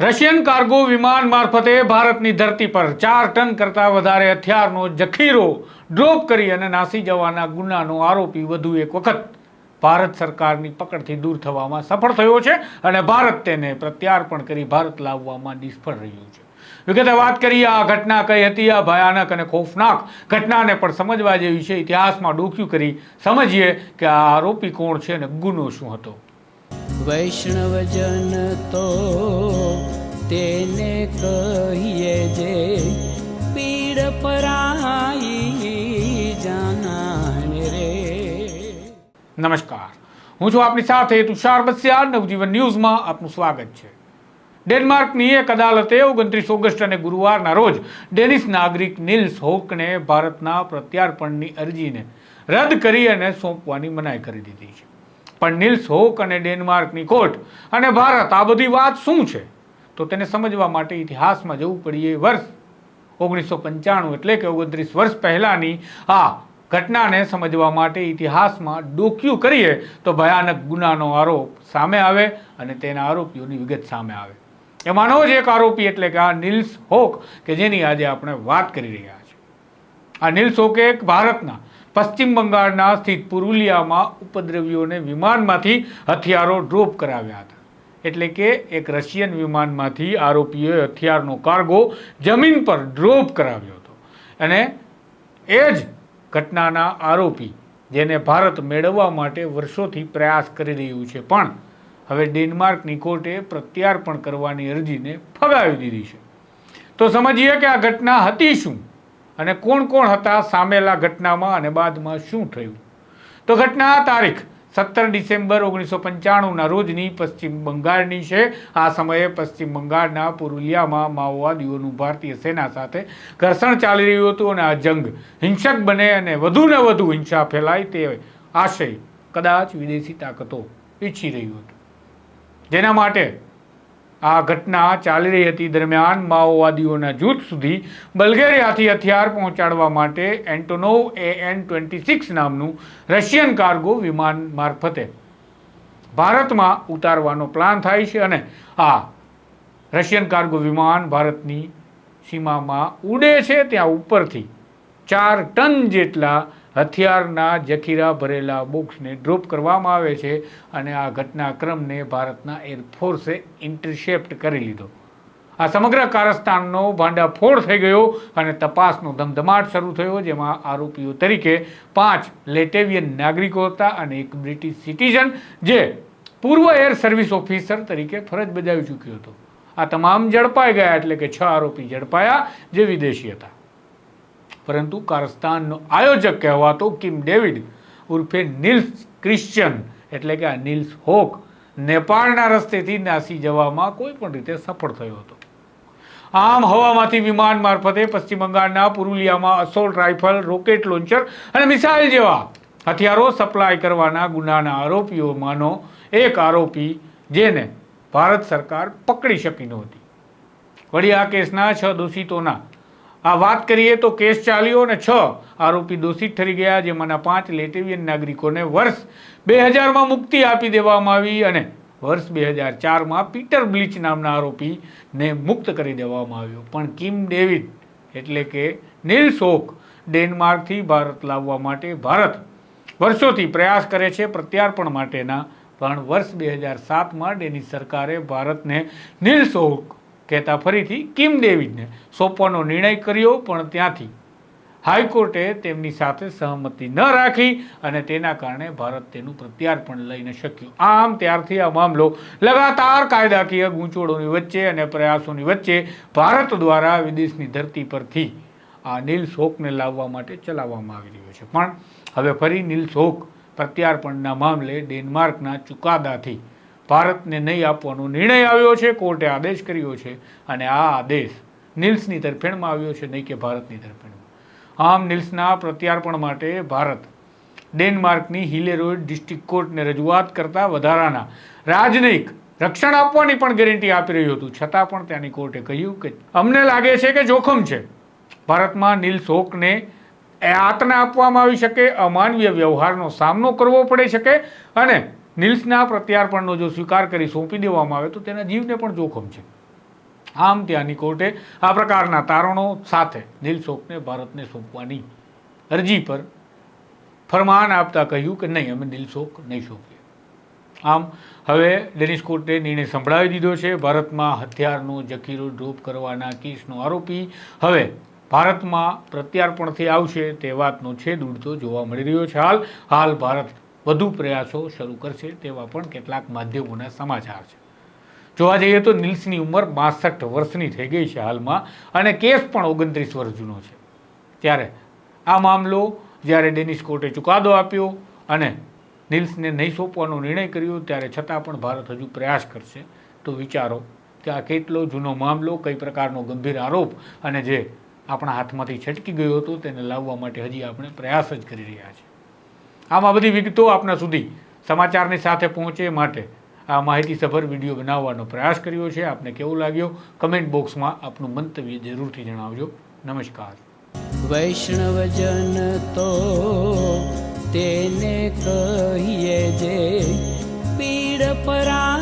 Russian cargo વિમાન મારફતે ભારતની ધરતી પર ચાર ટન કરતાં વધારે હથિયારનો જખીરો ડ્રોપ કરી અને નાસી જવાના ગુનાનો આરોપી વધુ એક વખત. ભારત સરકારની પકડથી દૂર થવામાં સફળ થયો છે અને ભારત તેને પ્રત્યાર્પણ કરી ભારત લાવવામાં નિષ્ફળ રહ્યું છે. વિગતે વાત કરીએ, આ ઘટના કઈ હતી? આ ભયાનક અને ખોફનાક ઘટનાને પણ સમજવા જેવી છે. ઇતિહાસમાં ડોક્યું કરી સમજીએ કે આ આરોપી કોણ છે અને ગુનો શું હતો. વૈષ્ણવજન તો તેને કહીએ જે પીડ પરાઈ જાણે રે. નમસ્કાર. હું છું આપની સાથે તુષાર બસિયા નવજીવન ન્યૂઝમાં આપનું સ્વાગત છે. ડેનમાર્કની એક અદાલતે ઓગણત્રીસ ઓગસ્ટ અને ગુરુવારના રોજ ડેનિશ નાગરિક નિલ્સ હોકને ભારતના પ્રત્યાર્પણની અરજીને રદ કરી અને સોંપવાની મનાઈ કરી દીધી છે. પણ નિલ્સ હોક અને ડેનમાર્કની કોર્ટ અને ભારત, આ બધી વાત શું છે? તો તેને સમજવા માટે ઇતિહાસમાં જવું પડીએ વર્ષ. ઓગણીસો પંચાણું એટલે કે ઓગણત્રીસ વર્ષ પહેલાંની આ ઘટનાને સમજવા માટે ઇતિહાસમાં ડોક્યું કરીએ તો ભયાનક ગુનાનો આરોપ સામે આવે અને તેના આરોપીઓની વિગત સામે આવે. એમાંનો જ એક આરોપી એટલે કે આ નિલ્સ હોક કે જેની આજે આપણે વાત કરી રહ્યા છીએ. આ નિલ્સ હોકે એક ભારતના પશ્ચિમ બંગાળના સ્થિત પુરુલિયામાં ઉપદ્રવીઓને વિમાનમાંથી હથિયારો ડ્રોપ કરાવ્યા હતા. એટલે કે એક રશિયન વિમાનમાંથી આરોપીઓએ હથિયારનો કાર્ગો જમીન પર ડ્રોપ કરાવ્યો હતો. અને એ જ ઘટનાના આરોપી જેને ભારત મેળવવા માટે વર્ષોથી પ્રયાસ કરી રહ્યું છે પણ હવે ડેનમાર્કની કોર્ટે પ્રત્યાર્પણ કરવાની અરજીને ફગાવી દીધી છે. તો સમજીએ કે આ ઘટના હતી શું અને કોણ કોણ હતા સામેલા ઘટનામાં અને બાદમાં શું થયું? તો ઘટના તારીખ સત્તર ડિસેમ્બર ઓગણીસો પંચાણુંના રોજની પશ્ચિમ બંગાળની છે. આ સમયે પશ્ચિમ બંગાળના પુરુલિયામાં માઓવાદીઓનું ભારતીય સેના સાથે ઘર્ષણ ચાલી રહ્યું હતું અને આ જંગ હિંસક બને અને વધુને વધુ હિંસા ફેલાય તે આશય કદાચ વિદેશી તાકાતો ઈચ્છી રહ્યું હતું. જેના માટે આ ઘટના ચાલી રહી હતી દરમિયાન માઓવાદીઓના જૂથ સુધી બલ્ગેરિયાથી હથિયાર પહોંચાડવા માટે Antonov A N twenty six નામનું રશિયન કાર્ગો વિમાન મારફતે ભારતમાં ઉતારવાનો પ્લાન થાય છે અને આ રશિયન કાર્ગો વિમાન ભારતની સીમામાં ઉડે છે. ત્યાં ઉપરથી ચાર ટન જેટલા હથિયારના જખીરા ભરેલા બોક્સને ડ્રોપ કરવામાં આવે છે અને આ ઘટનાક્રમને ભારતના એરફોર્સે ઇન્ટરસેપ્ટ કરી લીધો. આ સમગ્ર કારસ્તાનનો ભાંડાફોડ થઈ ગયો અને તપાસનો ધમધમાટ શરૂ થયો, જેમાં આરોપીઓ તરીકે પાંચ લેટેવિયન નાગરિકો હતા અને એક બ્રિટિશ સિટીઝન જે પૂર્વ એર સર્વિસ ઓફિસર તરીકે ફરજ બજાવી ચૂક્યો હતો. આ તમામ ઝડપાઈ ગયા એટલે કે છ આરોપી ઝડપાયા જે વિદેશી હતા. પરંતુ કારસ્તાનનો આયોજક કહેવાતો કિમ ડેવિડ ઉર્ફે નિલ્સ ક્રિશ્ચિયન એટલે કે આ નિલ્સ હોક નેપાળના રસ્તેથી નાસી જવામાં કોઈ પણ રીતે સફળ થયો હતો. આમ હવામાંથી વિમાન મારફતે પશ્ચિમ બંગાળના પુરુલિયામાં અસોલ્ટ રાઇફલ રોકેટ લોન્ચર અને મિસાઇલ જેવા હથિયારો સપ્લાય કરવાના ગુનાના આરોપીઓમાંનો એક આરોપી જેને ભારત સરકાર પકડી શકી નહોતી. વળી આ કેસના છ દોષિતોના આ વાત કરીએ તો કેસ ચાલ્યો અને છ આરોપી દોષિત ઠરી ગયા, જેમાંના પાંચ લેટેવિયન નાગરિકોને વર્ષ બે હજારમાં મુક્તિ આપી દેવામાં આવી અને વર્ષ બે હજાર ચારમાં પીટર બ્લીચ નામના આરોપીને મુક્ત કરી દેવામાં આવ્યો. પણ કિમ ડેવિડ એટલે કે નીલ ડેનમાર્કથી ભારત લાવવા માટે ભારત વર્ષોથી પ્રયાસ કરે છે પ્રત્યાર્પણ માટેના. પણ વર્ષ બે હજાર સાતમાં ડેનિશ સરકારે ભારતને નીલ કહેતા ફરીથી કિમ ડેવિડને સોંપવાનો નિર્ણય કર્યો, પણ ત્યાંથી હાઈકોર્ટે તેમની સાથે સહમતિ ન રાખી અને તેના કારણે ભારત તેનું પ્રત્યાર્પણ લઈ ન શક્યું. આમ ત્યારથી આ મામલો લગાતાર કાયદાકીય ગૂંચવણોની વચ્ચે અને પ્રયાસોની વચ્ચે ભારત દ્વારા વિદેશની ધરતી પરથી આ નીલ શોકને લાવવા માટે ચલાવવામાં આવી રહ્યો છે. પણ હવે ફરી નીલ શોક પ્રત્યાર્પણના મામલે ડેનમાર્કના ચુકાદાથી ભારતને નહીં આપવાનો નિર્ણય આવ્યો છે, કોર્ટે આદેશ કર્યો છે અને આ આદેશ નિલ્સની તરફેણમાં આવ્યો છે, નહીં કે ભારતની તરફેણમાં. આમ નિલ્સના પ્રત્યાર્પણ માટે ભારત ડેનમાર્કની હિલેરોઇડ ડિસ્ટ્રિક્ટ કોર્ટને રજૂઆત કરતાં વધારાના રાજનયિક રક્ષણ આપવાની પણ ગેરંટી આપી રહ્યું હતું. છતાં પણ ત્યાંની કોર્ટે કહ્યું કે અમને લાગે છે કે જોખમ છે. ભારતમાં નીલ શોકને આતના આપવામાં આવી શકે, અમાનવીય વ્યવહારનો સામનો કરવો પડી શકે અને નિલ્સના પ્રત્યાર્પણનો જો સ્વીકાર કરી સોંપી દેવામાં આવે તો તેના જીવને પણ જોખમ છે. આમ ત્યાંની કોર્ટે આ પ્રકારના તારણો સાથે દિલશોકને ભારતને સોંપવાની અરજી પર ફરમાન આપતા કહ્યું કે નહીં, અમે નિલ્સોક નહીં સોંપીએ. આમ હવે ડેનિશ કોર્ટે નિર્ણય સંભળાવી દીધો છે. ભારતમાં હથિયારનો જખીરો ડ્રોપ કરવાના કેસનો આરોપી હવે ભારતમાં પ્રત્યાર્પણથી આવશે તે વાતનો છેદ ઉડતો જોવા મળી રહ્યો છે. હાલ હાલ ભારત વધુ પ્રયાસો શરૂ કરશે તેવા પણ કેટલાક માધ્યમોના સમાચાર છે. જોવા જઈએ તો નિલ્સની ઉંમર બાસઠ વર્ષની થઈ ગઈ છે હાલમાં અને કેસ પણ ઓગણત્રીસ વર્ષ જૂનો છે. ત્યારે આ મામલો જ્યારે ડેનિશ કોર્ટે ચુકાદો આપ્યો અને નિલ્સને નહીં સોંપવાનો નિર્ણય કર્યો, ત્યારે છતાં પણ ભારત હજુ પ્રયાસ કરશે. તો વિચારો કે આ કેટલો જૂનો મામલો, કઈ પ્રકારનો ગંભીર આરોપ અને જે આપણા હાથમાંથી છટકી ગયો હતો, તેને લાવવા માટે હજી આપણે પ્રયાસ જ કરી રહ્યા છીએ. આમાં બધી વિગતો આપના સુધી સમાચારની સાથે પહોંચે માટે આ માહિતીસભર વીડિયો બનાવવાનો પ્રયાસ કર્યો છે. આપને કેવું લાગ્યો? કમેન્ટ બોક્સમાં આપનું મંતવ્ય જરૂરથી જણાવજો. નમસ્કાર. વૈષ્ણવજન તો તેને કહીએ જે પીડ પરા